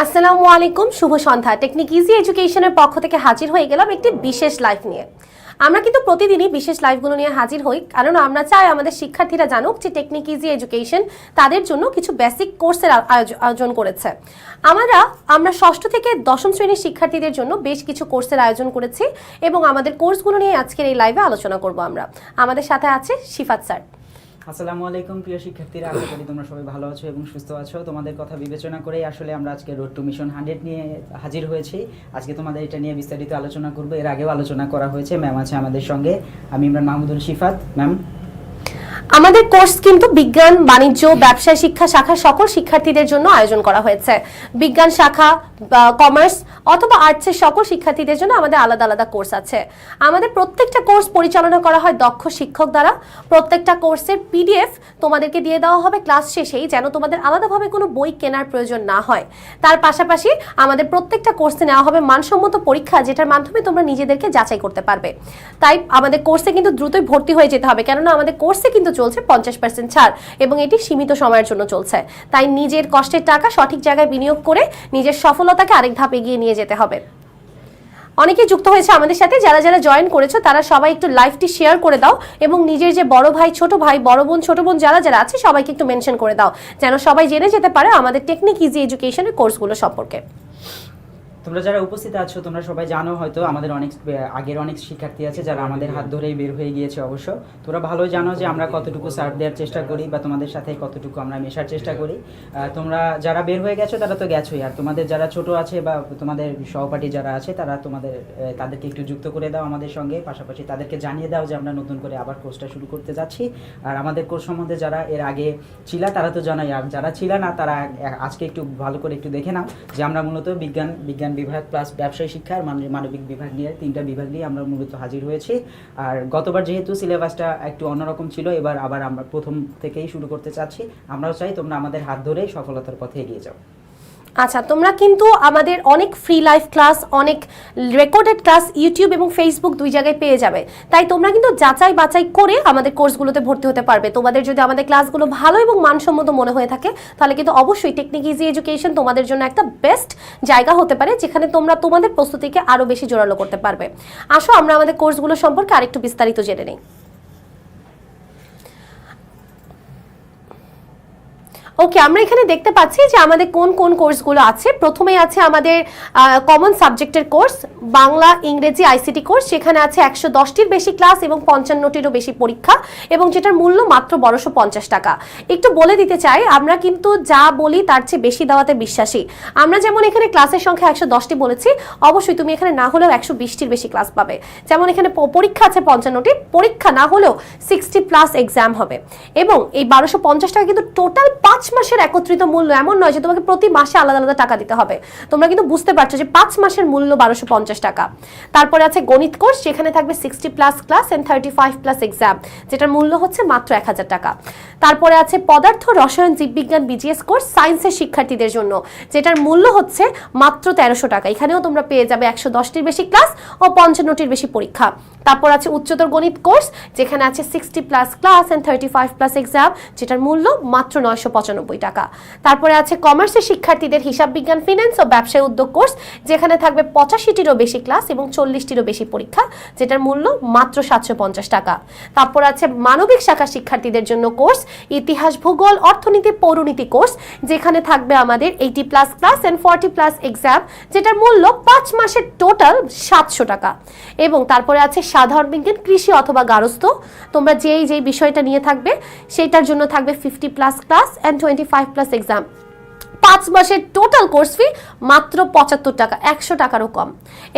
আসসালামু আলাইকুম, শুভ সন্ধ্যা। Technique easy এডুকেশনের পক্ষ থেকে হাজির হয়ে গেলাম একটি বিশেষ লাইভ নিয়ে। আমরা কিন্তু প্রতিদিনই বিশেষ লাইভগুলো নিয়ে হাজির হই, কারণ আমরা চাই আমাদের শিক্ষার্থীরা জানুক যে টেকনিক ইজি এডুকেশন তাদের জন্য কিছু বেসিক কোর্সের আয়োজ- আয়োজন করেছে। আমরা আমরা ষষ্ঠ থেকে দশম শ্রেণির শিক্ষার্থীদের জন্য বেশ কিছু কোর্সের আয়োজন করেছি এবং আমাদের কোর্সগুলো নিয়ে আজকের এই লাইভে আলোচনা করব আমরা। আমাদের সাথে আছে শিফাত স্যার। আসসালামু আলাইকুম, প্রিয় শিক্ষার্থীরা। আশা করি তোমরা সবাই ভালো আছো এবং সুস্থ আছো। তোমাদের কথা বিবেচনা করেই আসলে আমরা আজকে রোড টু মিশন হান্ড্রেড নিয়ে হাজির হয়েছি। আজকে তোমাদের এটা নিয়ে বিস্তারিত আলোচনা করব। এর আগেও আলোচনা করা হয়েছে। ম্যাম আছে আমাদের সঙ্গে। আমি ইমরান মাহমুদুল শিফাত। ম্যাম আমাদের কোর্স কিন্তু বিজ্ঞান, বাণিজ্য, ব্যবসায় শিক্ষা শাখা সকল শিক্ষার্থীদের জন্য আয়োজন করা হয়েছে। বিজ্ঞান শাখা কমার্স অথবা আর্টসের সকল শিক্ষার্থীদের জন্য আমাদের আলাদা আলাদা কোর্স আছে। আমাদের প্রত্যেকটা কোর্স পরিচালনা করা হয় দক্ষ শিক্ষক দ্বারা। প্রত্যেকটা কোর্সের পিডিএফ তোমাদেরকে দিয়ে দেওয়া হবে ক্লাস শেষেই যেন তোমাদের আলাদাভাবে কোনো বই কেনার প্রয়োজন না হয়। তার পাশাপাশি আমাদের প্রত্যেকটা কোর্সে নেওয়া হবে মানসম্মত পরীক্ষা, যেটার মাধ্যমে তোমরা নিজেদেরকে যাচাই করতে পারবে। তাই আমাদের কোর্সে কিন্তু দ্রুতই ভর্তি হয়ে যেতে হবে, কেননা আমাদের কোর্সে কিন্তু চলছে পঞ্চাশ পার্সেন্ট ছাড় এবং এটি সীমিত সময়ের জন্য চলছে। তাই নিজের কষ্টের টাকা সঠিক জায়গায় বিনিয়োগ করে নিজের সফলতাকে আরেক ধাপ এগিয়ে নিয়ে যেতে হবে। অনেকে যুক্ত হয়েছে আমাদের সাথে, যারা যারা জয়েন করেছ, তারা সবাই একটু লাইভটি শেয়ার করে দাও এবং নিজের যে বড় ভাই, ছোট ভাই, বড় বোন, ছোট বোন যারা যারা আছে, সবাইকে একটু মেনশন করে দাও। যেন সবাই জেনে যেতে পারে আমাদের টেকনিক ইজি এডুকেশনের কোর্সগুলো সম্পর্কে। তোমরা যারা উপস্থিত আছো, তোমরা সবাই জানো হয়তো আমাদের অনেক আগের অনেক শিক্ষার্থী আছে যারা আমাদের হাত ধরেই বের হয়ে গিয়েছে অবশ্য। তোমরা ভালোই জানো যে আমরা কতটুকু সার্ভ দেওয়ার চেষ্টা করি বা তোমাদের সাথে কতটুকু আমরা মেশার চেষ্টা করি। তোমরা যারা বের হয়ে গেছো, তারা তো গেছোই। আর তোমাদের যারা ছোট আছে বা তোমাদের সহপাঠী যারা আছে, তারা তোমাদের তাদেরকে একটু যুক্ত করে দাও আমাদের সঙ্গে। পাশাপাশি তাদেরকে জানিয়ে দাও যে আমরা নতুন করে আবার কোর্সটা শুরু করতে যাচ্ছি। আর আমাদের কোর্স সম্বন্ধে যারা এর আগে ছিল, তারা তো জানাই। আর যারা ছিল না, তারা আজকে একটু ভালো করে একটু দেখে নাও যে আমরা মূলত বিজ্ঞান বিজ্ঞান বিভাগ প্লাস ব্যবসায়ী শিক্ষা আর মান- মানবিক বিভাগ নিয়ে তিনটা বিভাগ নিয়ে আমরা মূলত হাজির হয়েছি। আর গতবার যেহেতু সিলেবাসটা একটু অন্যরকম ছিল, এবার আবার আমরা প্রথম থেকেই শুরু করতে চাচ্ছি। আমরাও চাই তোমরা আমাদের হাত ধরেই সফলতার পথে এগিয়ে যাও। আচ্ছা তোমরা কিন্তু আমাদের অনেক ফ্রি লাইভ ক্লাস অনেক রেকর্ডেড ক্লাস ইউটিউব এবং ফেসবুক দুই জায়গায় পেয়ে যাবে। তাই তোমরা কিন্তু যাচাই বাছাই করে আমাদের কোর্সগুলোতে ভর্তি হতে পারবে। তোমাদের যদি আমাদের ক্লাসগুলো ভালো এবং মানসম্মত মনে হয়ে থাকে, তাহলে কিন্তু অবশ্যই টেকনিক ইজি এডুকেশন তোমাদের জন্য একটা বেস্ট জায়গা হতে পারে, যেখানে তোমরা তোমাদের প্রস্তুতিকে আরও বেশি জোরালো করতে পারবে। আসো, আমরা আমাদের কোর্সগুলো সম্পর্কে আরেকটু বিস্তারিত জেনে নিই। ওকে আমরা এখানে দেখতে পাচ্ছি যে আমাদের কোন কোন কোর্সগুলো আছে। প্রথমেই আছে আমাদের কমন সাবজেক্টের কোর্স বাংলা, ইংরেজি আইসিটি কোর্স সেখানে আছে একশো দশটির বেশি ক্লাস এবং পঞ্চান্নটিরও বেশি পরীক্ষা এবং যেটার মূল্য মাত্র বারোশো পঞ্চাশ টাকা। একটু বলে দিতে চাই, আমরা কিন্তু যা বলি তার চেয়ে বেশি দেওয়াতে বিশ্বাসী। আমরা যেমন এখানে ক্লাসের সংখ্যা একশো দশটি বলেছি, অবশ্যই তুমি এখানে না হলেও একশো বিশটির বেশি ক্লাস পাবে। যেমন এখানে পরীক্ষা আছে পঞ্চান্নটি, পরীক্ষা না হলেও সিক্সটি প্লাস এক্সাম হবে। এবং এই বারোশো পঞ্চাশ টাকা কিন্তু টোটাল পাঁচ মাসের একত্রিত মূল্য এমন নয় যে তোমাকে প্রতি মাসে আলাদা আলাদা টাকা দিতে হবে। তোমরা কিন্তু বুঝতে পারছ যে পাঁচ মাসের মূল্য বারোশো পঞ্চাশ টাকা। তারপরে আছে গণিত কোর্স যেখানে থাকবে sixty plus class and thirty five plus exam যেটার মূল্য হচ্ছে মাত্র এক হাজার টাকা। তারপরে আছে পদার্থ, রসায়ন, জীববিজ্ঞান বিজিএস কোর্স সায়েন্সের শিক্ষার্থীদের জন্য, যেটার মূল্য হচ্ছে মাত্র তেরোশো টাকা। এখানেও তোমরা পেয়ে যাবে একশো দশটির বেশি ক্লাস ও পঞ্চান্নটির বেশি পরীক্ষা। তারপর আছে উচ্চতর গণিত কোর্স যেখানে আছে sixty plus class and thirty five plus exam যেটার মূল্য মাত্র নয়শো পঁচানব্বই টাকা। তারপরে আছে কমার্সের শিক্ষার্থীদের হিসাব বিজ্ঞান ফিন্যান্স ও ব্যবসায় উদ্যোগ কোর্স যেখানে থাকবে পঁচাশিটিরও বেশি ক্লাস এবং চল্লিশটিরও বেশি পরীক্ষা, যেটার মূল্য মাত্র সাতশো পঞ্চাশ টাকা। তারপর আছে মানবিক শাখা শিক্ষার্থীদের জন্য কোর্স ইতিহাস, ভূগোল, অর্থনীতি, পৌরনীতি কোর্স যেখানে থাকবে আমাদের eighty plus class and forty plus exam যেটার মূল্য পাঁচ মাসের টোটাল সাতশো টাকা। এবং তারপরে আছে সাধারণ বিজ্ঞান, কৃষি অথবা গারস্থ, তোমরা যেই যেই বিষয়টা নিয়ে থাকবে সেটার জন্য থাকবে fifty plus class and twenty five plus exam পাঁচ মাসের টোটাল কোর্স ফি মাত্র পঁচাত্তর টাকা, একশো টাকারও কম।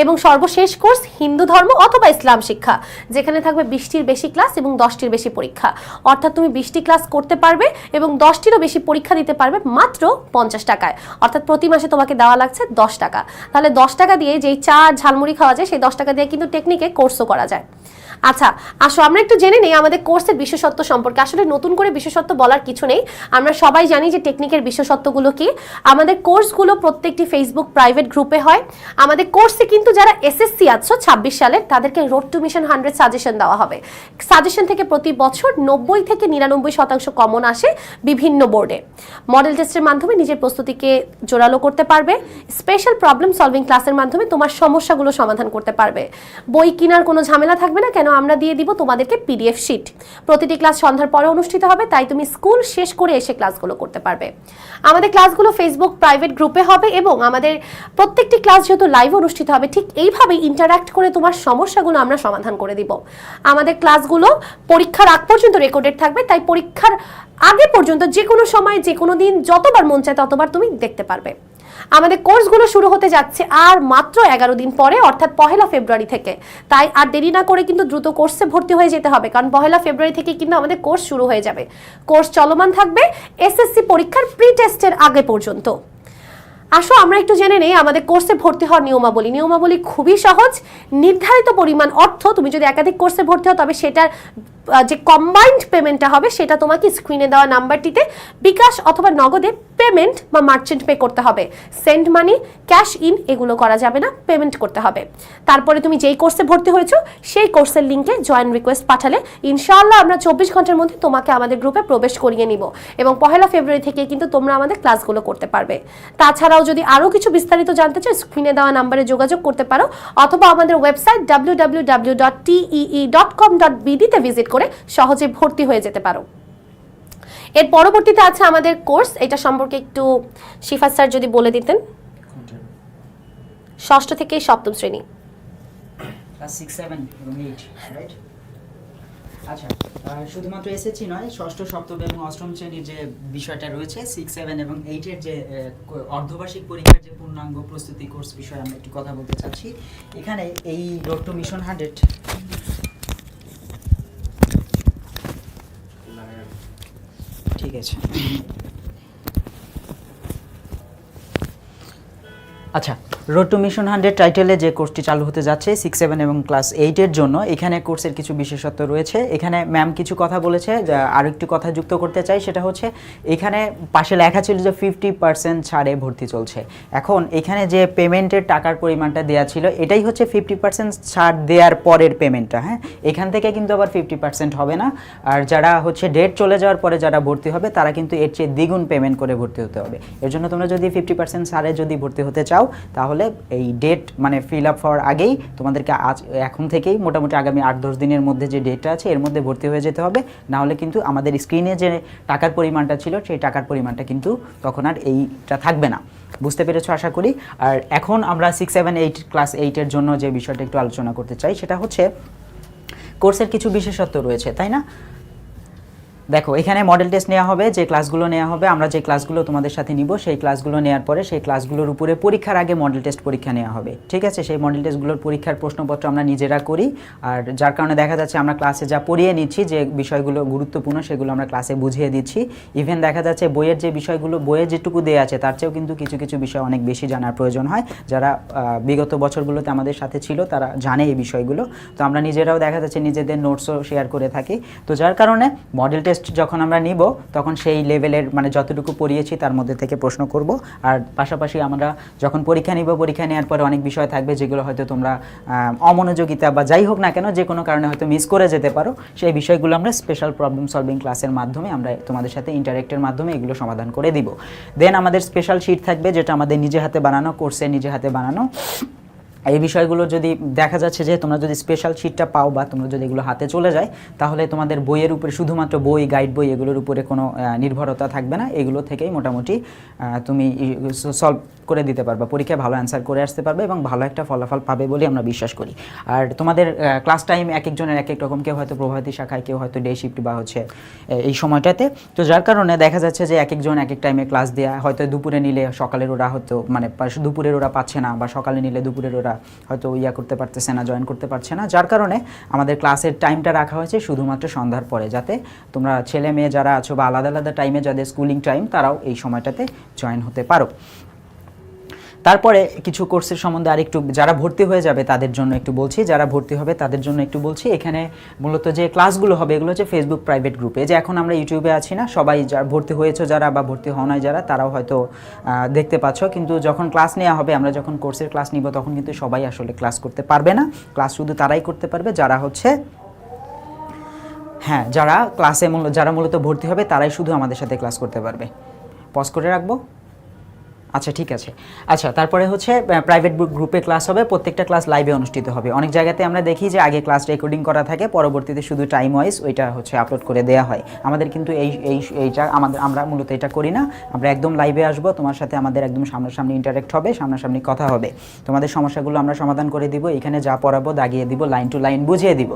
এবং সর্বশেষ কোর্স হিন্দু ধর্ম অথবা ইসলাম শিক্ষা, যেখানে থাকবে বিশটির বেশি ক্লাস এবং দশটির বেশি পরীক্ষা। অর্থাৎ তুমি বিশটি ক্লাস করতে পারবে এবং দশটিরও বেশি পরীক্ষা দিতে পারবে মাত্র পঞ্চাশ টাকায়। অর্থাৎ প্রতি মাসে তোমাকে দেওয়া লাগছে দশ টাকা। তাহলে দশ টাকা দিয়ে যেই চা ঝালমুড়ি খাওয়া যায়, সেই দশ টাকা দিয়ে কিন্তু টেকনিকে কোর্সও করা যায়। আচ্ছা আসো, আমরা একটু জেনে নেই আমাদের কোর্সের বিশেষত্ব সম্পর্কে। আসলে নতুন করে বিশেষত্ব বলার কিছু নেই। আমরা সবাই জানি যে টেকনিকের বিশেষত্বগুলো কি। আমাদের কোর্সগুলো প্রত্যেকটি ফেসবুক প্রাইভেট গ্রুপে হয়। আমাদের কোর্সে কিন্তু যারা এসএসসি আছো ছাব্বিশ সালের, তাদেরকে road to mission hundred suggestion দেওয়া হবে। সাজেশন থেকে প্রতি বছর নব্বই থেকে নিরানব্বই শতাংশ কমন আসে বিভিন্ন বোর্ডে মডেল টেস্টের মাধ্যমে নিজের প্রস্তুতিকে জোরালো করতে পারবে। স্পেশাল প্রবলেম সলভিং ক্লাসের মাধ্যমে তোমার সমস্যাগুলো সমাধান করতে পারবে। বই কেনার কোনো ঝামেলা থাকবে না কেন? আমরা দিয়ে দিব তোমাদেরকে পিডিএফ শিট প্রতিটি ক্লাস সন্ধ্যার পরে অনুষ্ঠিত হবে, তাই তুমি স্কুল শেষ করে এসে ক্লাসগুলো করতে পারবে। আমাদের ক্লাসগুলো ফেসবুক প্রাইভেট গ্রুপে হবে এবং আমাদের প্রত্যেকটি ক্লাস যেহেতু লাইভ অনুষ্ঠিত হবে, ঠিক এইভাবে ইন্টারাক্ট করে তোমার সমস্যাগুলো আমরা সমাধান করে দিব। আমাদের ক্লাসগুলো পরীক্ষার আগ পর্যন্ত রেকর্ডেড থাকবে, তাই পরীক্ষার আগে পর্যন্ত যে কোনো সময় যে কোনো দিন যতবার মন চায় ততবার তুমি দেখতে পারবে। আমাদের কোর্সগুলো শুরু হতে যাচ্ছে আর মাত্র এগারো দিন পরে, অর্থাৎ পহেলা ফেব্রুয়ারি থেকে। তাই আর দেরি না করে কিন্তু দ্রুত কোর্সে ভর্তি হয়ে যেতে হবে, কারণ পহেলা ফেব্রুয়ারি থেকে কিন্তু আমাদের কোর্স শুরু হয়ে যাবে। কোর্স চলমান থাকবে এসএসসি পরীক্ষার প্রি টেস্টের আগে পর্যন্ত। আসো, আমরা একটু জেনে নেই আমাদের কোর্সে ভর্তি হওয়ার নিয়মাবলী। নিয়মাবলী খুবই সহজ, নির্ধারিত পরিমাণ অর্থ, তুমি যদি একাধিক কোর্সে ভর্তি হও, তবে সেটার যে কম্বাইন্ড পেমেন্টটা হবে, সেটা তোমাকে স্ক্রিনে দেওয়া নাম্বারটিতে বিকাশ অথবা নগদে পেমেন্ট বা মার্চেন্ট পে করতে হবে। সেন্ড মানি ক্যাশ ইন এগুলো করা যাবে না পেমেন্ট করতে হবে। তারপরে তুমি যেই কোর্সে ভর্তি হয়েছো, সেই কোর্সের লিঙ্কে জয়েন রিকোয়েস্ট পাঠালে ইনশাআল্লাহ আমরা চব্বিশ ঘণ্টার মধ্যে তোমাকে আমাদের গ্রুপে প্রবেশ করিয়ে নিব। এবং পহেলা ফেব্রুয়ারি থেকে কিন্তু তোমরা আমাদের ক্লাসগুলো করতে পারবে। তাছাড়াও যদি আরও কিছু বিস্তারিত জানতে চাও স্ক্রিনে দেওয়া নাম্বারে যোগাযোগ করতে পারো, অথবা আমাদের website W W dot dot com dot visit করে সহজে ভর্তি হয়ে যেতে পারো। এর পরবর্তীতে আছে আমাদের কোর্স এটা সম্পর্কে একটু শিফা স্যার যদি বলে দিতেন। ষষ্ঠ থেকে সপ্তম শ্রেণি। ক্লাস সিক্স সেভেন এবং এইট রাইট আচ্ছা শুধুমাত্র এসএসসি নয়, ষষ্ঠ, সপ্তম এবং অষ্টম শ্রেণির যে বিষয়টা রয়েছে সিক্স সেভেন এবং এইটের যে অর্ধবার্ষিক পরীক্ষার যে পূর্ণাঙ্গ প্রস্তুতি কোর্স বিষয়ে আমরা একটু কথা বলতে চাচ্ছি। এখানে এই রোড টু মিশন হান্ড্রেড ঠিক আছে। আচ্ছা রোড টু মিশন হান্ড্রেড টাইটেলে যে কোর্সটি চালু হতে যাচ্ছে সিক্স সেভেন এবং ক্লাস এইটের জন্য, এখানে কোর্সের কিছু বিশেষত্ব রয়েছে। এখানে ম্যাম কিছু কথা বলেছে, যা আরও একটি কথা যুক্ত করতে চাই, সেটা হচ্ছে এখানে পাশে লেখা ছিল যে ফিফটি পার্সেন্ট ছাড়ে ভর্তি চলছে। এখন এখানে যে পেমেন্টের টাকার পরিমাণটা দেওয়া ছিল, এটাই হচ্ছে ফিফটি পার্সেন্ট ছাড় দেওয়ার পরের পেমেন্টটা হ্যাঁ? এখান থেকে কিন্তু আবার ফিফটি পার্সেন্ট হবে না। আর যারা হচ্ছে ডেট চলে যাওয়ার পরে যারা ভর্তি হবে, তারা কিন্তু এর চেয়ে দ্বিগুণ পেমেন্ট করে ভর্তি হতে হবে। এর জন্য তোমরা যদি ফিফটি পার্সেন্ট ছাড়ে যদি ভর্তি হতে চাও, তাহলে এই ডেট মানে ফিল আপ হওয়ার আগেই তোমাদেরকে আজ, এখন থেকেই মোটামুটি আগামী আট দশ দিনের মধ্যে যে ডেটটা আছে, এর মধ্যে ভর্তি হয়ে যেতে হবে। না হলে কিন্তু আমাদের স্ক্রিনে যে টাকার পরিমাণটা ছিল, সেই টাকার পরিমাণটা কিন্তু তখন আর এইটা থাকবে না। বুঝতে পেরেছ আশা করি? আর এখন আমরা সিক্স সেভেন এইট ক্লাস এইটের জন্য যে বিষয়টা একটু আলোচনা করতে চাই, সেটা হচ্ছে কোর্সের কিছু বিশেষত্ব রয়েছে, তাই না? দেখো, এখানে মডেল টেস্ট নেওয়া হবে, যে ক্লাসগুলো নেওয়া হবে, আমরা যে ক্লাসগুলো তোমাদের সাথে নিব, সেই ক্লাসগুলো নেওয়ার পরে সেই ক্লাসগুলোর উপরে পরীক্ষার আগে মডেল টেস্ট পরীক্ষা নেওয়া হবে, ঠিক আছে? সেই মডেল টেস্টগুলোর পরীক্ষার প্রশ্নপত্র আমরা নিজেরা করি, আর যার কারণে দেখা যাচ্ছে আমরা ক্লাসে যা পড়িয়ে নিচ্ছি, যে বিষয়গুলো গুরুত্বপূর্ণ, সেগুলো আমরা ক্লাসে বুঝিয়ে দিচ্ছি। ইভেন দেখা যাচ্ছে বইয়ের যে বিষয়গুলো, বইয়ে যেটুকু দেওয়া আছে, তার চেয়েও কিন্তু কিছু কিছু বিষয় অনেক বেশি জানার প্রয়োজন হয়। যারা বিগত বছরগুলোতে আমাদের সাথে ছিল, তারা জানে এই বিষয়গুলো। তো আমরা নিজেরাও দেখা যাচ্ছে নিজেদের নোটসও শেয়ার করে থাকি। তো যার কারণে মডেল টেস্ট যখন আমরা নিব, তখন সেই লেভেলের মানে যতটুকু পড়িয়েছি তার মধ্যে থেকে প্রশ্ন করব। আর পাশাপাশি আমরা যখন পরীক্ষা নিব, পরীক্ষা নেওয়ার পরে অনেক বিষয় থাকবে যেগুলো হয়তো তোমরা অমনোযোগিতা বা যাই হোক না কেন, যে কোনো কারণে হয়তো মিস করে যেতে পারো, সেই বিষয়গুলো আমরা স্পেশাল প্রবলেম সলভিং ক্লাসের মাধ্যমে আমরা তোমাদের সাথে ইন্টারেক্টের মাধ্যমে এগুলো সমাধান করে দিব। দেন আমাদের স্পেশাল শিট থাকবে যেটা আমাদের নিজে হাতে বানানো কোর্সে নিজে হাতে বানানো। এই বিষয়গুলো যদি দেখা যাচ্ছে যে তোমরা যদি স্পেশাল শিটটা পাও বা তোমরা যদি এগুলো হাতে চলে যায়, তাহলে তোমাদের বইয়ের উপরে শুধুমাত্র বই গাইড বই এগুলোর উপরে কোনো নির্ভরতা থাকবে না। এগুলো থেকেই মোটামুটি তুমি সলভ করে দিতে পারবে। পরীক্ষায় ভালো অ্যান্সার করে আসতে পারবে এবং ভালো একটা ফলাফল পাবে বলে আমরা বিশ্বাস করি। আর তোমাদের ক্লাস টাইম এক একজনের এক এক রকম, কেউ হয়তো প্রভাতী শাখায়, কেউ হয়তো ডে শিফট বা হচ্ছে এই সময়টাতে। তো যার কারণে দেখা যাচ্ছে যে এক একজন এক এক টাইমে ক্লাস দেওয়া হয়তো দুপুরে নিলে সকালের ওরা হয়তো মানে দুপুরের ওরা পাচ্ছে না বা সকালে নিলে দুপুরের ওরা হয়তো ইয়া করতে পারতেছে না জয়েন করতে পারছে না। যার কারণে আমাদের ক্লাসের টাইমটা রাখা হয়েছে শুধুমাত্র সন্ধ্যার পরে, যাতে তোমরা ছেলে মেয়ে যারা আছো বা আলাদা আলাদা টাইমে যাদের স্কুলিং টাইম তারাও এই সময়টাতে জয়েন হতে পারো। তারপরে কিছু কোর্সের সম্বন্ধে আরেকটু, যারা ভর্তি হয়ে যাবে তাদের জন্য একটু বলছি, যারা ভর্তি হবে তাদের জন্য একটু বলছি। এখানে মূলত যে ক্লাসগুলো হবে এগুলো হচ্ছে ফেসবুক প্রাইভেট গ্রুপে যে এখন আমরা ইউটিউবে আছি না, সবাই যারা ভর্তি হয়েছে যারা বা ভর্তি হওয়া নাই যারা, তারাও হয়তো দেখতে পাচ্ছ। কিন্তু যখন ক্লাস নেওয়া হবে, আমরা যখন কোর্সের ক্লাস নিব, তখন কিন্তু সবাই আসলে ক্লাস করতে পারবে না। ক্লাস শুধু তারাই করতে পারবে, যারা হচ্ছে হ্যাঁ যারা ক্লাসে মূল, যারা মূলত ভর্তি হবে, তারাই শুধু আমাদের সাথে ক্লাস করতে পারবে। পজ করে রাখব। আচ্ছা ঠিক আছে। আচ্ছা তারপরে হচ্ছে প্রাইভেট গ্রুপে ক্লাস হবে, প্রত্যেকটা ক্লাস লাইভে অনুষ্ঠিত হবে। অনেক জায়গাতে আমরা দেখি যে আগে ক্লাস রেকর্ডিং করা থাকে, পরবর্তীতে শুধু টাইম ওয়াইজ ওইটা হচ্ছে আপলোড করে দেওয়া হয়। আমাদের কিন্তু এই এই, এইটা আমাদের, আমরা মূলত এটা করি না। আমরা একদম লাইভে আসব, তোমার সাথে আমাদের একদম সামনাসামনি ইন্টারেক্ট হবে, সামনাসামনি কথা হবে। তোমাদের সমস্যাগুলো আমরা সমাধান করে দিব, এখানে যা পড়াবো, দাগিয়ে দিব লাইন টু লাইন বুঝিয়ে দিব।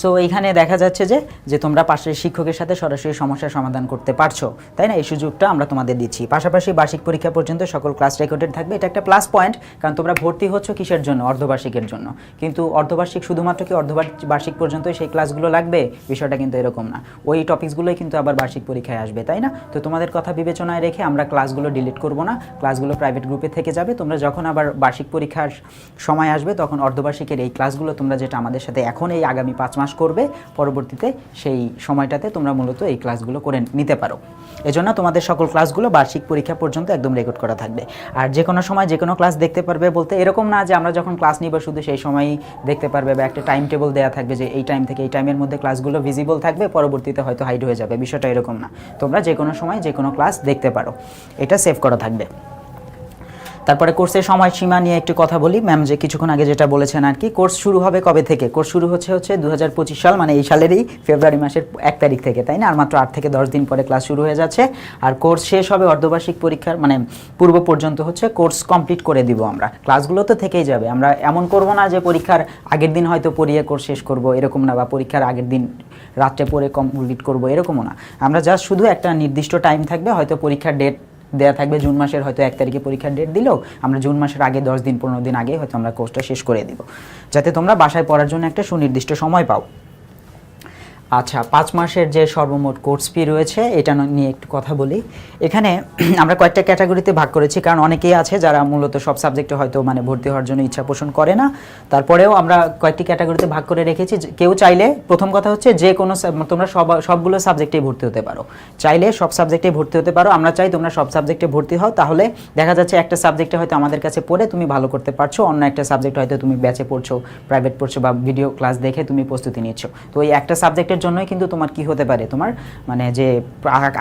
সো এইখানে দেখা যাচ্ছে যে যে তোমরা পাশের শিক্ষকের সাথে সরাসরি সমস্যার সমাধান করতে পারছ। তাই না? এই সুযোগটা আমরা তোমাদের দিচ্ছি। পাশাপাশি বার্ষিক পরীক্ষা পর্যন্ত সকল ক্লাস রেকর্ডেড থাকবে। এটা একটা প্লাস পয়েন্ট কারণ তোমরা ভর্তি হচ্ছ কিসের জন্য? অর্ধবার্ষিকের জন্য। কিন্তু অর্ধবার্ষিক শুধুমাত্র কি অর্ধবার্ষিক পর্যন্ত সেই ক্লাসগুলো লাগবে? বিষয়টা কিন্তু এরকম না। ওই টপিকসগুলোই কিন্তু আবার বার্ষিক পরীক্ষায় আসবে, তাই না? তো তোমাদের কথা বিবেচনায় রেখে আমরা ক্লাসগুলো ডিলিট করব না। ক্লাসগুলো প্রাইভেট গ্রুপে থেকে যাবে। তোমরা যখন আবার বার্ষিক পরীক্ষার সময় আসবে, তখন অর্ধবার্ষিকের এই ক্লাসগুলো তোমরা যেটা আমাদের সাথে এখন এই আগামী পাঁচ মাস করবে, পরবর্তীতে সেই সময়টাতে তোমরা মূলত এই ক্লাসগুলো করে নিতে পারো। এজন্য তোমাদের সকল ক্লাসগুলো বার্ষিক পরীক্ষা পর্যন্ত একদম রেকর্ড করা থাকবে। আর যে কোনো সময় যে কোনো ক্লাস দেখতে পারবে বলতে এরকম না যে আমরা যখন ক্লাস নিব শুধু সেই সময়ই দেখতে পারবে বা একটা টাইম টেবিল দেওয়া থাকবে যে এই টাইম থেকে এই টাইমের মধ্যে ক্লাসগুলো ভিজিবল থাকবে, পরবর্তীতে হয়তো হাইড হয়ে যাবে। বিষয়টা এরকম না। তোমরা যে কোনো সময় যে কোনো ক্লাস দেখতে পারো। এটা সেভ করা থাকবে। তারপরে কোর্সের সময়সীমা নিয়ে একটু কথা বলি। ম্যাম যে কিছুক্ষণ আগে যেটা বলেছেন আর কি, কোর্স শুরু হবে কবে থেকে? কোর্স শুরু হচ্ছে হচ্ছে দু হাজার পঁচিশ সাল মানে এই সালেরই ফেব্রুয়ারি মাসের এক তারিখ থেকে, তাই না? আর মাত্র আট থেকে দশ দিন পরে ক্লাস শুরু হয়ে যাচ্ছে। আর কোর্স শেষ হবে অর্ধবার্ষিক পরীক্ষার মানে পূর্ব পর্যন্ত হচ্ছে কোর্স কমপ্লিট করে দিব আমরা। ক্লাসগুলো তো থেকেই যাবে। আমরা এমন করব না যে পরীক্ষার আগের দিন হয়তো পড়িয়ে কোর্স শেষ করব, এরকম না, বা পরীক্ষার আগের দিন রাত্রে পড়ে কমপ্লিট করব, এরকমও না। আমরা জাস্ট শুধু একটা নির্দিষ্ট টাইম থাকবে, হয়তো পরীক্ষার ডেট দেওয়া থাকবে, জুন মাসের হয়তো এক তারিখে পরীক্ষার ডেট দিলেও আমরা জুন মাসের আগে, দশ দিন, পনেরো দিন আগে হয়তো আমরা কোর্সটা শেষ করে দিব। যাতে তোমরা বাসায় পড়ার জন্য একটা সুনির্দিষ্ট সময় পাও। আচ্ছা পাঁচ মাসের যে সর্বমোট কোর্স ফি রয়েছে, এটা নিয়ে একটু কথা বলি। এখানে আমরা কয়েকটা ক্যাটাগরিতে ভাগ করেছি, কারণ অনেকেই আছে যারা মূলত সব সাবজেক্টে হয়তো মানে ভর্তি হওয়ার জন্য ইচ্ছা পোষণ করে না। তারপরেও আমরা কয়েকটি ক্যাটাগরিতে ভাগ করে রেখেছি। কেউ চাইলে, প্রথম কথা হচ্ছে যে কোনো তোমরা সব, সবগুলো সাবজেক্টেই ভর্তি হতে পারো। চাইলে সব সাবজেক্টে ভর্তি হতে পারো। আমরা চাই তোমরা সব সাবজেক্টে ভর্তি হও, তাহলে দেখা যাচ্ছে একটা সাবজেক্টে হয়তো আমাদের কাছে পড়ে তুমি ভালো করতে পারছ, অন্য একটা সাবজেক্ট হয়তো তুমি ব্যাচে পড়ছো, প্রাইভেট পড়ছো বা ভিডিও ক্লাস দেখে তুমি প্রস্তুতি নিচ্ছ। তো এই একটা সাবজেক্টের জন্যই কিন্তু তোমার কি হতে পারে? তোমার মানে যে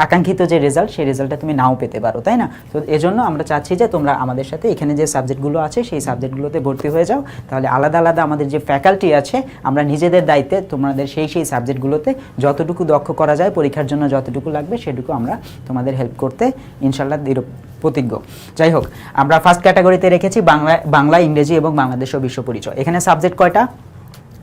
আকাঙ্ক্ষিত যে রেজাল্ট সেই রেজাল্টটা তুমি নাও পেতে পারো, তাই না? তো এজন্য আমরা চাচ্ছি যে তোমরা আমাদের সাথে এখানে যে সাবজেক্টগুলো আছে, সেই সাবজেক্টগুলোতে ভর্তি হয়ে যাও। তাহলে আলাদা আলাদা আমাদের যে ফ্যাকাল্টি আছে, আমরা নিজেদের দায়িত্বে তোমাদের সেই সেই সাবজেক্টগুলোতে যতটুকু দক্ষ করা যায়, পরীক্ষার জন্য যতটুকু লাগবে, সেটুকু আমরা তোমাদের হেল্প করতে ইনশাল্লাহ দৃঢ় প্রতিজ্ঞ। যাই হোক, আমরা ফার্স্ট ক্যাটাগরিতে রেখেছি বাংলা বাংলা, ইংরেজি এবং বাংলাদেশ ও বিশ্ব পরিচয়। এখানে সাবজেক্ট কয়টা?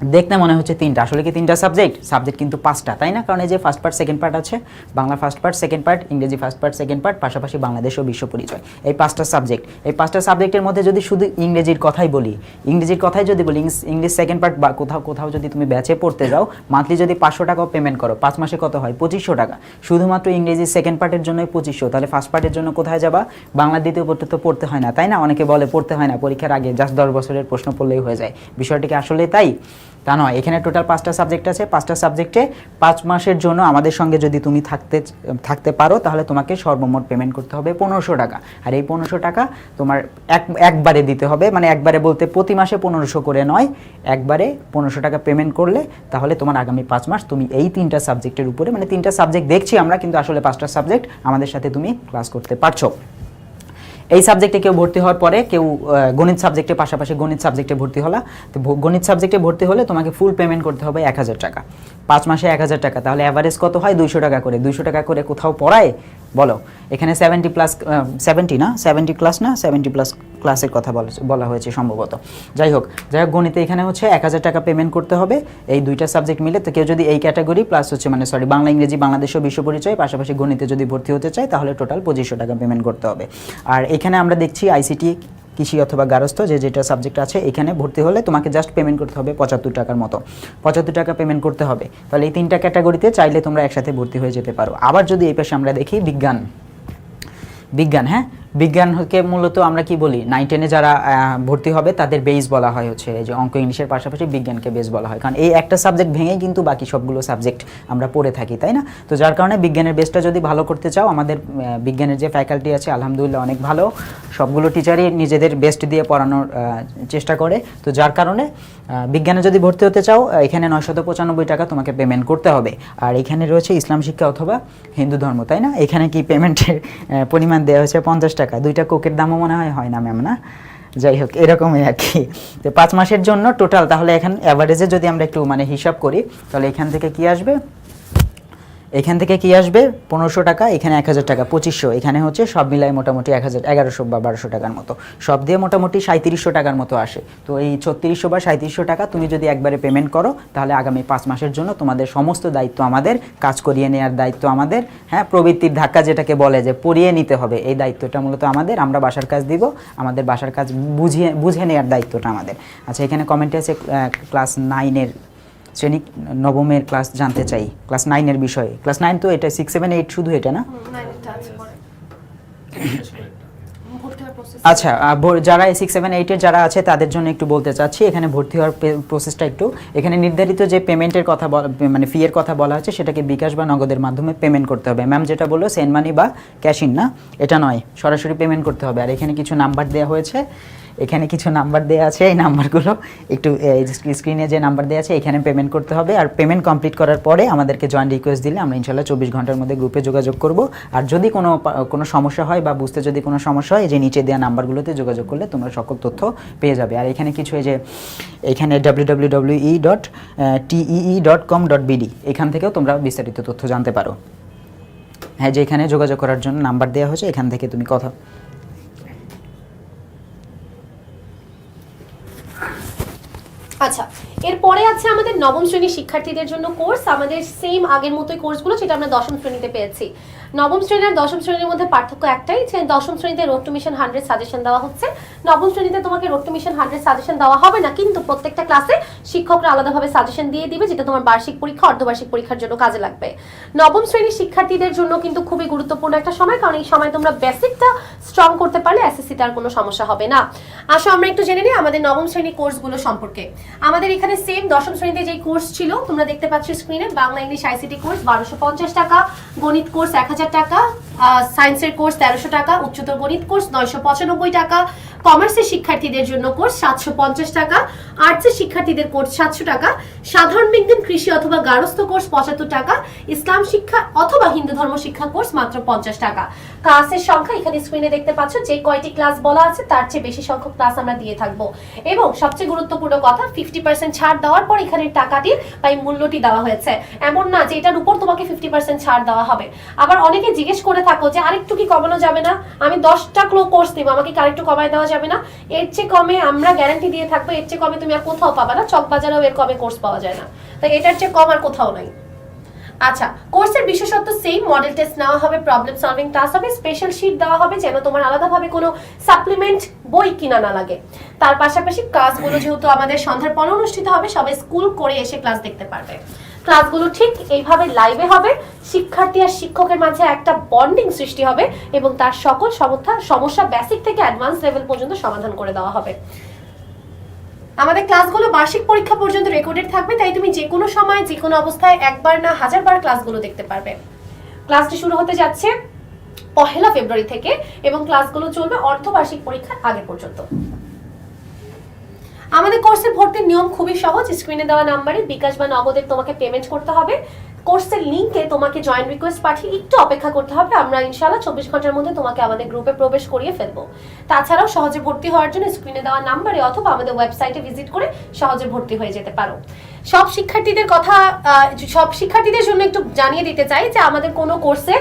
দেখতে মনে হচ্ছে তিনটা। আসলে কি তিনটা সাবজেক্ট সাবজেক্ট কিন্তু পাঁচটা, তাই না? কারণ এই যে ফার্স্ট পার্ট সেকেন্ড পার্ট আছে Bangla first part second part ইংরেজি ফার্স্ট পার্ট সেকেন্ড পার্ট পাশাপাশি বাংলাদেশ ও বিশ্ব পরিচয়। এই পাঁচটা সাবজেক্ট এই পাঁচটা সাবজেক্টের মধ্যে যদি শুধু ইংরেজির কথাই বলি, ইংরেজির কথাই যদি বলি, ইংলিশ সেকেন্ড পার্ট বা কোথাও কোথাও যদি তুমি ব্যাচে পড়তে যাও মান্থলি যদি পাঁচশো টাকাও পেমেন্ট করো, পাঁচ মাসে কত হয়? পঁচিশশো টাকা। শুধুমাত্র ইংরেজি সেকেন্ড পার্টের জন্যই পঁচিশশো, তাহলে ফার্স্ট পার্টের জন্য কোথায় যাবা? বাংলা দ্বিতীয় পড়তে তো পড়তে হয় না, তাই না? অনেকে বলে পড়তে হয় না, পরীক্ষার আগে জাস্ট দশ বছরের প্রশ্ন পড়লেই হয়ে যায়। বিষয়টিকে আসলে তাই তা নয়, এখানে টোটাল পাঁচটা সাবজেক্ট আছে। পাঁচটা সাবজেক্টে পাঁচ মাসের জন্য আমাদের সঙ্গে যদি তুমি থাকতে থাকতে পারো, তাহলে তোমাকে সর্বমোট পেমেন্ট করতে হবে পনেরোশো টাকা। আর এই পনেরোশো টাকা তোমার এক, একবারে দিতে হবে। মানে একবারে বলতে প্রতি মাসে পনেরোশো করে নয়, একবারে পনেরোশো টাকা পেমেন্ট করলে তাহলে তোমার আগামী পাঁচ মাস তুমি এই তিনটা সাবজেক্টের উপরে মানে তিনটা সাবজেক্ট দেখছি আমরা, কিন্তু আসলে পাঁচটা সাবজেক্ট আমাদের সাথে তুমি ক্লাস করতে পারছ। এই সাবজেক্টে কেউ ভর্তি হওয়ার পরে কেউ গণিত সাবজেক্টের পাশাপাশি গণিত সাবজেক্টে ভর্তি হলা। তো গণিত সাবজেক্টে ভর্তি হলে তোমাকে ফুল পেমেন্ট করতে হবে এক হাজার টাকা। পাঁচ মাসে এক হাজার টাকা। তাহলে অ্যাভারেজ কত হয়? দুইশো টাকা করে। দুইশো টাকা করে কোথাও পড়ায়? বলো। এখানে সেভেন্টি প্লাস সেভেন্টি না? সেভেন্টি ক্লাস না? সেভেন্টি প্লাস ক্লাসের কথা বলা হয়েছে সম্ভবত। যাই হোক যাই হোক, গণিতে এখানে হচ্ছে এক হাজার টাকা পেমেন্ট করতে হবে। এই দুইটা সাবজেক্ট মিলে তো কেউ যদি এই ক্যাটাগরি প্লাস হচ্ছে মানে সরি বাংলা, ইংরেজি, বাংলাদেশ ও বিশ্ব পরিচয়, পাশাপাশি গণিতে যদি ভর্তি হতে চায়, তাহলে টোটাল পঁচিশশো টাকা পেমেন্ট করতে হবে। আর এখানে আমরা দেখছি আইসিটি কৃষি অথবা গারস্থ, যে যেটা সাবজেক্ট আছে, এখানে ভর্তি হলে তোমাকে জাস্ট পেমেন্ট করতে হবে পঁচাত্তর টাকার মতো। পঁচাত্তর টাকা পেমেন্ট করতে হবে। তাহলে এই তিনটা ক্যাটাগরিতে চাইলে তোমরা একসাথে ভর্তি হয়ে যেতে পারো। আবার যদি এই পাশে আমরা দেখি বিজ্ঞান। বিজ্ঞান হ্যাঁ? বিজ্ঞানকে মূলত আমরা কি বলি? নাইন টেনে যারা ভর্তি হবে, তাদের বেস বলা হয় হচ্ছে যে অঙ্ক ইংলিশের পাশাপাশি বিজ্ঞানকে বেস বলা হয়। কারণ এই একটা সাবজেক্ট ভেঙেই কিন্তু বাকি সবগুলো সাবজেক্ট আমরা পড়ে থাকি, তাই না? তো যার কারণে বিজ্ঞানের বেসটা যদি ভালো করতে চাও, আমাদের বিজ্ঞানের যে ফ্যাকাল্টি আছে, আলহামদুলিল্লাহ অনেক ভালো। সবগুলো টিচারই নিজেদের বেস্ট দিয়ে পড়ানোর চেষ্টা করে। তো যার কারণে বিজ্ঞানে যদি ভর্তি হতে চাও এখানে নয়শত পঁচানব্বই টাকা তোমাকে পেমেন্ট করতে হবে। আর এখানে রয়েছে ইসলাম শিক্ষা অথবা হিন্দু ধর্ম, তাই না? এখানে কি পেমেন্টের পরিমাণ দেওয়া হয়েছে পঞ্চাশ টাকা। দুইটা কোকের দামও মনে হয় হয় না ম্যাম না? যাই হোক, এরকমই আর কি। তো পাঁচ মাসের জন্য টোটাল তাহলে এখন অ্যাভারেজে যদি আমরা একটু মানে হিসাব করি, তাহলে এখান থেকে কি আসবে? এখান থেকে কি আসবে? পনেরোশো টাকা, এখানে এক হাজার টাকা, পঁচিশশো। এখানে হচ্ছে সব মিলাই মোটামুটি এক হাজার, এগারোশো বা বারোশো টাকার মতো। সব দিয়ে মোটামুটি সাঁত্রিশশো টাকার মতো আসে। তো এই ছত্রিশশো বা সাঁত্রিশশো টাকা তুমি যদি একবারে পেমেন্ট করো, তাহলে আগামী পাঁচ মাসের জন্য তোমাদের সমস্ত দায়িত্ব আমাদের, কাজ করিয়ে নেওয়ার দায়িত্ব আমাদের হ্যাঁ প্রবৃত্তির ধাক্কা যেটাকে বলে যে পড়িয়ে নিতে হবে। এই দায়িত্বটা মূলত আমাদের, আমরা বাসার কাজ দিব, আমাদের বাসার কাজ বুঝিয়ে, বুঝে নেওয়ার দায়িত্বটা আমাদের। আচ্ছা এখানে কমেন্টে আছে ক্লাস নাইনের শ্রেণি নবমের ক্লাস জানতে চাই। ক্লাস নাইনের বিষয়ে। ক্লাস নাইন তো এটা সিক্স সেভেন এইট শুধু এটা না? আচ্ছা যারা সিক্স সেভেন এইটের যারা আছে, তাদের জন্য একটু বলতে চাচ্ছি, এখানে ভর্তি হওয়ার প্রসেসটা একটু। এখানে নির্ধারিত যে পেমেন্টের কথা মানে ফিয়ের কথা বলা হচ্ছে সেটাকে বিকাশ বা নগদের মাধ্যমে পেমেন্ট করতে হবে। ম্যাম যেটা বলল সেন্ড মানি বা ক্যাশ ইন না? এটা নয়, সরাসরি পেমেন্ট করতে হবে। আর এখানে কিছু নাম্বার দেওয়া হয়েছে। এখানে কিছু নাম্বার দেওয়া আছে, এই নাম্বারগুলো একটু স্ক্রিনে যে নাম্বার দেওয়া আছে, এখানে পেমেন্ট করতে হবে। আর পেমেন্ট কমপ্লিট করার পরে আমাদেরকে জয়েন্ট রিকোয়েস্ট দিলে আমরা ইনশাল্লাহ চব্বিশ ঘণ্টার মধ্যে গ্রুপে যোগাযোগ করব। আর যদি কোনো কোনো সমস্যা হয় বা বুঝতে যদি কোনো সমস্যা হয় যে নিচে দেওয়া নাম্বারগুলোতে যোগাযোগ করলে তোমরা সকল তথ্য পেয়ে যাবে। আর এখানে কিছু এই যে, এখানে W W W E dot dot com dot এখান থেকেও তোমরা বিস্তারিত তথ্য জানতে পারো। হ্যাঁ যে এখানে যোগাযোগ করার জন্য নাম্বার দেওয়া হয়েছে, এখান থেকে তুমি কথা আচ্ছা এরপরে আছে আমাদের নবম শ্রেণির শিক্ষার্থীদের জন্য কোর্স আমাদের সেম আগের মতোই কোর্সগুলো যেটা আমরা দশম শ্রেণীতে পেয়েছি। নবম শ্রেণি আর দশম শ্রেণির মধ্যে পার্থক্য একটাই যে দশম শ্রেণীতে road to mission hundred suggestion দেওয়া হচ্ছে। নবম শ্রেণীতে তোমাকে road to mission hundred suggestion দেওয়া হবে না, কিন্তু প্রত্যেকটা ক্লাসে শিক্ষকরা আলাদাভাবে সাজেশন দিয়ে দিবে যেটা তোমার বার্ষিক পরীক্ষা, অর্ধবার্ষিক পরীক্ষার জন্য কাজে লাগবে। নবম শ্রেণির শিক্ষার্থীদের জন্য কিন্তু খুবই গুরুত্বপূর্ণ একটা সময়, কারণ এই সময় তোমরা বেসিকটা স্ট্রং করতে পারলে এসএসসিতে আর কোনো সমস্যা হবে না। আসো আমরা একটু জেনে নিই আমাদের নবম শ্রেণি কোর্সগুলো সম্পর্কে। আমাদের এখানে সেম দশম শ্রেণীতে যে কোর্স ছিল, তোমরা দেখতে পাচ্ছ স্ক্রিনে বাংলা ইংলিশ আইসিটি কোর্স বারোশো পঞ্চাশ টাকা, গণিত কোর্স এক হাজার টাকা সায়েন্সের কোর্স তেরোশো টাকা, উচ্চতর গণিত কোর্স নয়শো পঁচানব্বই টাকা কমার্সের শিক্ষার্থীদের জন্য কোর্স সাতশো পঞ্চাশ টাকা আর্টসের শিক্ষার্থীদের কোর্স সাতশো টাকা, সাধারণ বিজ্ঞান, কৃষি অথবা গারস্থ কোর্স পঁচাত্তর টাকা, ইসলাম শিক্ষা অথবা হিন্দু ধর্ম শিক্ষা কোর্স মাত্র পঞ্চাশ টাকা। ক্লাসের সংখ্যা এখানে স্ক্রিনে দেখতে পাচ্ছ, যে কয়টি ক্লাস বলা আছে, তার চেয়ে বেশি সংখ্যক ক্লাস আমরা দিয়ে থাকব। এবং সবচেয়ে গুরুত্বপূর্ণ কথা ফিফটি পার্সেন্ট ছাড় দেওয়ার পর এখানে টাকাটি বা এই মূল্যটি দেওয়া হয়েছে। এমন না যে এটার উপর তোমাকে ফিফটি পার্সেন্ট ছাড় দেওয়া হবে। আবার অনেকে জিজ্ঞেস করে থাকো যে আরেকটু কি কমানো যাবে না? আমি দশটা ক্লো কোর্স দিব, আমাকে আরেকটু কমায় দেওয়া যাবে না? এর চেয়ে কমে আমরা গ্যারান্টি দিয়ে থাকব, এর চেয়ে কমে তুমি আর কোথাও পাবা না। চক বাজারেও এর কমে কোর্স পাওয়া যায় না। তাই এটার চেয়ে কম আর কোথাও নাই। আচ্ছা কোর্সের বিশেষত্ব সেম মডেল টেস্ট নেওয়া হবে প্রবলেম সলভিং ক্লাস হবে স্পেশাল শিট দেওয়া হবে যেন তোমার আলাদাভাবে কোনো সাপ্লিমেন্ট বই কিনা না লাগে। তার পাশাপাশি ক্লাসগুলো যেহেতু আমাদের সন্ধ্যার পর অনুষ্ঠিত হবে, সবাই স্কুল করে এসে ক্লাস দেখতে পারবে। ক্লাসগুলো ঠিক এইভাবে লাইভে হবে, শিক্ষার্থী আর শিক্ষকের মাঝে একটা বন্ডিং সৃষ্টি হবে এবং তার সকল সমস্যা সমস্যা বেসিক থেকে অ্যাডভান্স লেভেল পর্যন্ত সমাধান করে দেওয়া হবে। আমাদের ক্লাসগুলো বার্ষিক পরীক্ষা পর্যন্ত রেকর্ডেড থাকবে, তাই তুমি যে কোনো সময় যে কোনো অবস্থায় একবার না হাজারবার ক্লাসগুলো দেখতে পারবে। ক্লাসটি শুরু হতে যাচ্ছে পহেলা ফেব্রুয়ারি থেকে এবং ক্লাসগুলো চলবে অর্ধবার্ষিক পরীক্ষার আগে পর্যন্ত। আমাদের কোর্সে ভর্তির নিয়ম খুবই সহজ স্ক্রিনে দেওয়া নাম্বারে বিকাশ বা নগদের তোমাকে পেমেন্ট করতে হবে। কোর্সের লিঙ্কে তোমাকে জয়েন রিকোয়েস্ট পাঠিয়ে একটু অপেক্ষা করতে হবে। আমরা ইনশাল্লাহ চব্বিশ ঘণ্টার মধ্যে তোমাকে আমাদের গ্রুপে প্রবেশ করিয়ে ফেলব। তাছাড়াও সহজে ভর্তি হওয়ার জন্য স্ক্রিনে দেওয়া নাম্বারে অথবা আমাদের ওয়েবসাইটে ভিজিট করে সহজে ভর্তি হয়ে যেতে পারো। সব শিক্ষার্থীদের কথা সব শিক্ষার্থীদের জন্য একটু জানিয়ে দিতে চাই যে আমাদের কোনো কোর্সে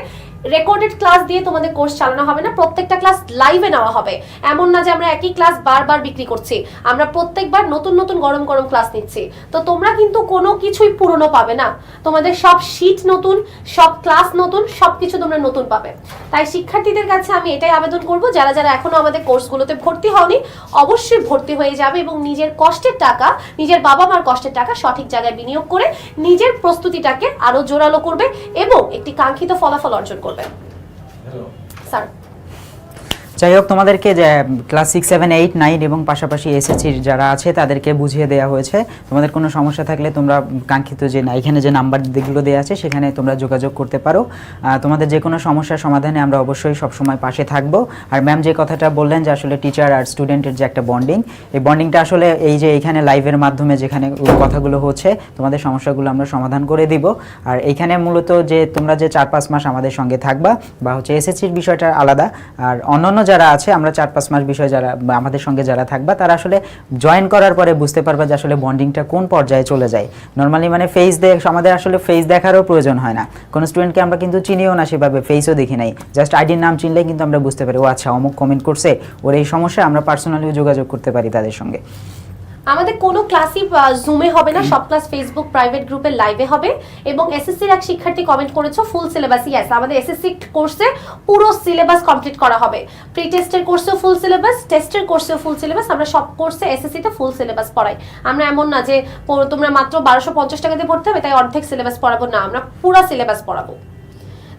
রেকর্ডেড ক্লাস দিয়ে তোমাদের কোর্স চালানো হবে না, প্রত্যেকটা ক্লাস লাইভে নেওয়া হবে। এমন না যে আমরা একই ক্লাস বারবার বিক্রি করছি, আমরা প্রত্যেকবার নতুন নতুন গরম গরম ক্লাস নিচ্ছি। তো তোমরা কিন্তু কোনো কিছুই পুরনো পাবে না। তোমাদের সব শীট নতুন, সব ক্লাস নতুন সব কিছু তোমরা নতুন পাবে। তাই শিক্ষার্থীদের কাছে আমি এটাই আবেদন করব, যারা যারা এখনও আমাদের কোর্সগুলোতে ভর্তি হওনি, অবশ্যই ভর্তি হয়ে যাবে এবং নিজের কষ্টের টাকা, নিজের বাবা মার কষ্টের টাকা সঠিক জায়গায় বিনিয়োগ করে নিজের প্রস্তুতিটাকে আরও জোরালো করবে এবং একটি কাঙ্ক্ষিত ফলাফল অর্জন করবে। স্যার যাই হোক, তোমাদেরকে যে class six seven eight nine এবং পাশাপাশি এসএসসির যারা আছে, তাদেরকে বুঝিয়ে দেওয়া হয়েছে। তোমাদের কোনো সমস্যা থাকলে তোমরা কাঙ্ক্ষিত যে না এখানে যে নাম্বার যেগুলো দেওয়া আছে, সেখানে তোমরা যোগাযোগ করতে পারো। তোমাদের যে কোনো সমস্যার সমাধানে আমরা অবশ্যই সবসময় পাশে থাকব। আর ম্যাম যে কথাটা বললেন যে, আসলে টিচার আর স্টুডেন্টের যে একটা বন্ডিং এই বন্ডিংটা আসলে এই যে, এখানে লাইভের মাধ্যমে যেখানে কথাগুলো হচ্ছে, তোমাদের সমস্যাগুলো আমরা সমাধান করে দিব। আর এইখানে মূলত যে, তোমরা যে চার পাঁচ মাস আমাদের সঙ্গে থাকবা, বা হচ্ছে এসএসসির বিষয়টা আলাদা। আর অন্যান্য যারা আছে, আমরা চার পাঁচ মাস বিষয়ে যারা আমাদের সঙ্গে যারা থাকবা, তারা আসলে জয়েন করার পরে বুঝতে পারবা যে আসলে বন্ডিংটা কোন পর্যায়ে চলে যায়। নর্মালি মানে ফেস দেখ, আমাদের আসলে ফেস দেখারও প্রয়োজন হয় না। কোনো স্টুডেন্টকে আমরা কিন্তু চিনিও না সেভাবে ফেসও দেখি নাই। জাস্ট আইডির নাম চিনলে কিন্তু আমরা বুঝতে পারি, ও আচ্ছা অমুক কমেন্ট করছে, ওর এই সমস্যা, আমরা পার্সোনালিও যোগাযোগ করতে পারি তাদের সঙ্গে। আমাদের কোনো ক্লাসই জুমে হবে না, সব ক্লাস ফেসবুক প্রাইভেট গ্রুপে লাইভে হবে। এবং এসএসসির এক শিক্ষার্থী কমেন্ট করেছ ফুল সিলেবাস ইয়েস আমাদের এসএসসি কোর্সে পুরো সিলেবাস কমপ্লিট করা হবে। প্রি টেস্টের কোর্সেও ফুল সিলেবাস টেস্টের কোর্সেও ফুল সিলেবাস আমরা সব কোর্সে এসএসসি তে ফুল সিলেবাস পড়াই। আমরা এমন না যে তোমরা মাত্র বারোশো পঞ্চাশ টাকা দিয়ে পড়তে হবে, তাই অর্ধেক সিলেবাস পড়াবো, না, আমরা পুরো সিলেবাস পড়াবো।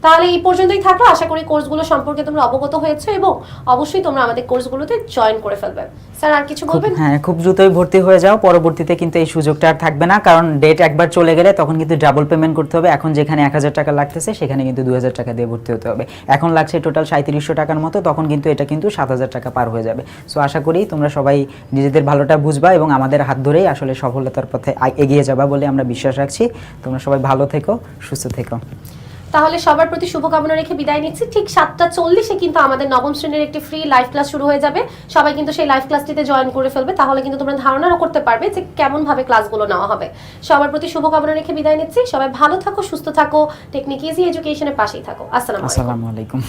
তাহলে এই পর্যন্তই থাকল। আশা করি কোর্সগুলো সম্পর্কে তোমরা অবগত হয়েছো এবং অবশ্যই তোমরা আমাদের কোর্সগুলোতে জয়েন করে ফেলবে। স্যার আর কিছু বলবেন? হ্যাঁ খুব দ্রুতই ভর্তি হয়ে যাও। পরবর্তীতে কিন্তু এই সুযোগটা আর থাকবে না কারণ ডেট একবার চলে গেলে তখন কিন্তু ডাবল পেমেন্ট করতে হবে। এখন যেখানে এক হাজার টাকা লাগতেছে সেখানে কিন্তু দু হাজার টাকা দিয়ে ভর্তি হতে হবে। এখন লাগছে টোটাল সাঁত্রিশশো টাকার মতো তখন কিন্তু এটা কিন্তু সাত হাজার টাকা পার হয়ে যাবে। সো আশা করি তোমরা সবাই নিজেদের ভালোটা বুঝবা এবং আমাদের হাত ধরেই আসলে সফলতার পথে এগিয়ে যাবা বলে আমরা বিশ্বাস রাখছি। তোমরা সবাই ভালো থেকো সুস্থ থেকো। তাহলে সবার প্রতি শুভকামনা রেখে বিদায় নিচ্ছি। ঠিক সাতটা চল্লিশে কিন্তু আমাদের নবম শ্রেণির একটি ফ্রি লাইভ ক্লাস শুরু হয়ে যাবে। সবাই কিন্তু সেই লাইভ ক্লাসটিতে জয়েন করে ফেলবে। তাহলে কিন্তু তোমরা ধারণাও করতে পারবে যে কেমন ভাবে ক্লাসগুলো নেওয়া হবে। সবার প্রতি শুভকামনা রেখে বিদায় নিচ্ছি। সবাই ভালো থাকো, সুস্থ থাকো। টেকনিক ইজি এডুকেশনের পাশেই থাকো। আসসালামু আলাইকুম।